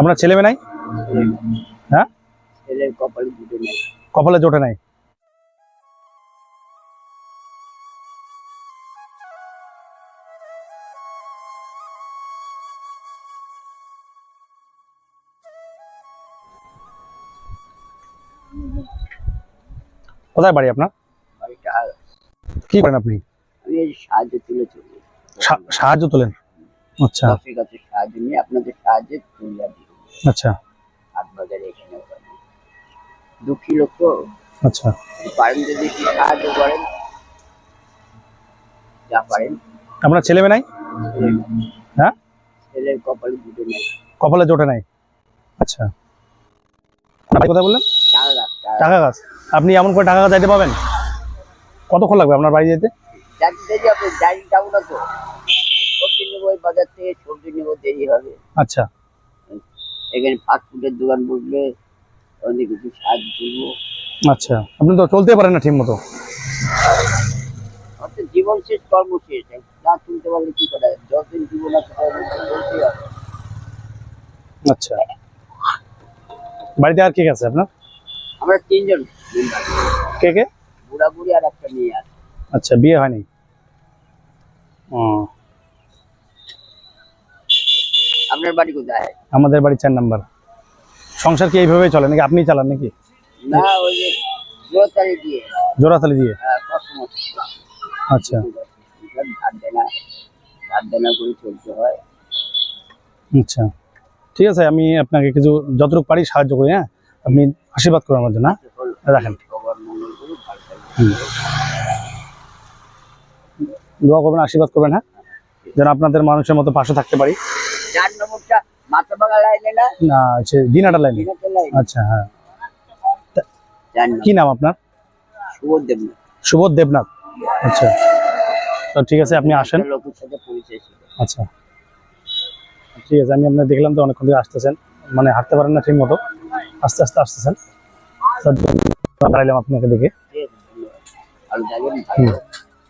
আপনার ছেলে মেয়ে নাই? হ্যাঁ? কপালে জোটে নাই। কোথায় বাড়ি আপনার? কি করেন আপনি? সাহায্য তুলে সাহায্য তোলেন। আচ্ছা। সাহায্য নিয়ে আপনাদের সাহায্যে তুলে আচ্ছা। হাট এখানে ওখানে। দুঃখী লোক তো। আচ্ছা। পারেন যদি সাহায্য করেন। যা পারেন। আপনার ছেলে মেয়ে নাই? হ্যাঁ? ছেলের কপালে দুটো নেই। কপালে জোটে নাই। আচ্ছা। আপনার বাড়ি কোথায় বললেন? টাকা গাছ আপনি এমন করে টাকা গাছ যাইতে পাবেন? কতক্ষণ লাগবে আপনার বাড়ি যেতে? চাকরিতে যাবে গাড়ি যাব না তো। সবজি নেব ওই বাজার থেকে সবজি নেব দেরি হবে। আচ্ছা। এখানে ফাস্ট ফুডের দোকান বসবে ওদের কিছু সাহায্য করব। আচ্ছা আপনি তো চলতে পারেন না ঠিক মতো জীবন শেষ কর্ম শেষ। না তুলতে পারলে কি করা? যতদিন জীবন আছে। আচ্ছা। বাড়িতে আর কে আছে আপনার? আমরা তিনজন। কে কে? বুড়া বুড়ি আর একটা মেয়ে আছে। আচ্ছা বিয়ে হয়নি? ও। আপনার বাড়ি কোথায়? আমাদের বাড়ি চার নাম্বার। সংসার কি এইভাবেই চলে নাকি? আপনি চালান নাকি? না ওই যে জোরতালি দিয়ে। জোড়াতালি দিয়ে? আহ, আচ্ছা। ধার দেনা ধার দেনা করে চলতে হয়। আচ্ছা। ঠিক আছে আমি আপনাকে কিছু যতটুকু পারি সাহায্য করি হ্যাঁ? আপনি আশীর্বাদ করুন আমার জন্য হ্যাঁ? রাখেন। দোয়া করবেন আশীর্বাদ করবেন হ্যাঁ? যেন আপনাদের মানুষের মতো পাশে থাকতে পারি। চার নম্বরটা মাথা লাইনে না? না হচ্ছে দিনাটা লাইনে। আচ্ছা হ্যাঁ। কি নাম আপনার? সুবোধ দেব সুবোধ দেবনাথ। আচ্ছা। তো ঠিক আছে আপনি আসেন। লোকের সাথে পরিচয় আচ্ছা। ঠিক আছে আমি আপনার দেখলাম তো অনেকক্ষণ আসতেছেন। মানে হাঁটতে পারেন না ঠিক মতো। আস্তে আস্তে আসতেছেন। দাঁড়াইলাম আপনাকে দেখে।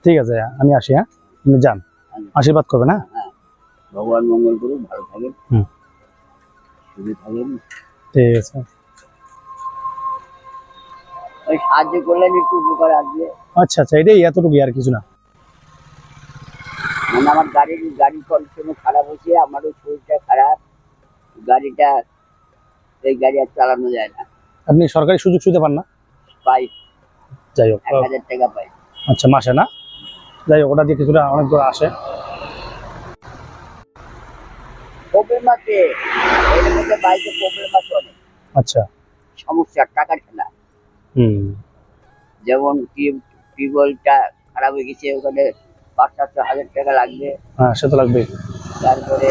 ঠিক আছে, আমি আসি হ্যাঁ। আপনি যান। আশীর্বাদ করবেন হ্যাঁ। হ্যাঁ। ভগবান মঙ্গল করুন ভালো থাকেন সুখে থাকেন ঠিক আছে। ওই সাহায্য করলেন একটু উপকার আসবে। আচ্ছা আচ্ছা এটাই এতটুকু আর কিছু না। মানে আমার গাড়ির খারাপ হয়েছে আমারও শরীরটা খারাপ। গাড়িটা এই গাড়ি আর চালানো যায় না। আপনি সরকারি সুযোগ সুবিধা পান না? পাই। যাই হোক এক হাজার টাকা পাই। আচ্ছা মাসে না? যাই হোক ওটা দিয়ে কিছুটা অনেক দূর আসে। প্রবলেম আছে এর মধ্যে বাইকে প্রবলেম আছে অনেক। আচ্ছা। সমস্যা টাকা খেলা। হুম। যেমন টিউবওয়েলটা খারাপ হয়ে গেছে ওখানে পাঁচ সাতশো হাজার টাকা লাগবে। হ্যাঁ সে তো লাগবেই। তারপরে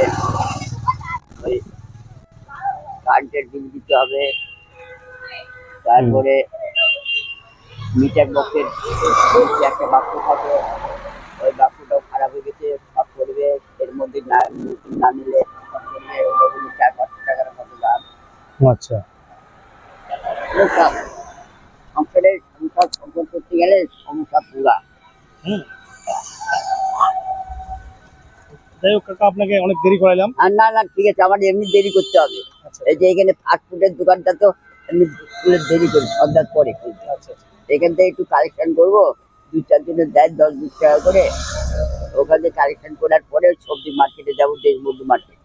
ওই কারেন্টের বিল দিতে হবে। তারপরে মিটার বক্সের একটা বাক্স থাকে ওই বাক্সটাও খারাপ হয়ে গেছে সব করবে। এর মধ্যে না আচ্ছা। সংসারে সংসার করতে গেলে সমস্যা পুরা। যাই হোক কাকা আপনাকে অনেক দেরি করাইলাম। আর না না ঠিক আছে আমার এমনি দেরি করতে হবে। আচ্ছা। এই যে এখানে ফাস্ট ফুডের দোকানটা তো এমনি দেরি করি সন্ধ্যার পরে। আচ্ছা আচ্ছা। এখান থেকে একটু কালেকশন করব দুই চার দেয় দশ বিশ টাকা করে। ওখান থেকে কালেকশন করার পরে সবজি মার্কেটে যাব দেশবন্ধু মার্কেট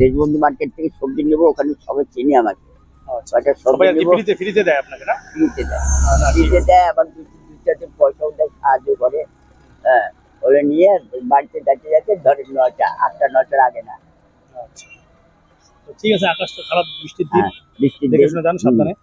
দেশবন্ধু মার্কেট থেকে সবজি নেব ওখানে সবাই চিনি আমাকে। আচ্ছা। সবাই ফ্রিতে ফ্রিতে দেয় আপনাকে না? ফ্রিতে দেয়। ফ্রিতে দেয় আবার দু দু চারটে পয়সাও দেয় সাহায্য করে। হ্যাঁ ওরা নিয়ে বাড়িতে যাচ্ছে যাচ্ছে ধরে নটা আটটা নটার আগে না। আচ্ছা। তো ঠিক আছে আকাশটা খারাপ বৃষ্টির দিন। হ্যাঁ বৃষ্টির দিন। সাবধানে।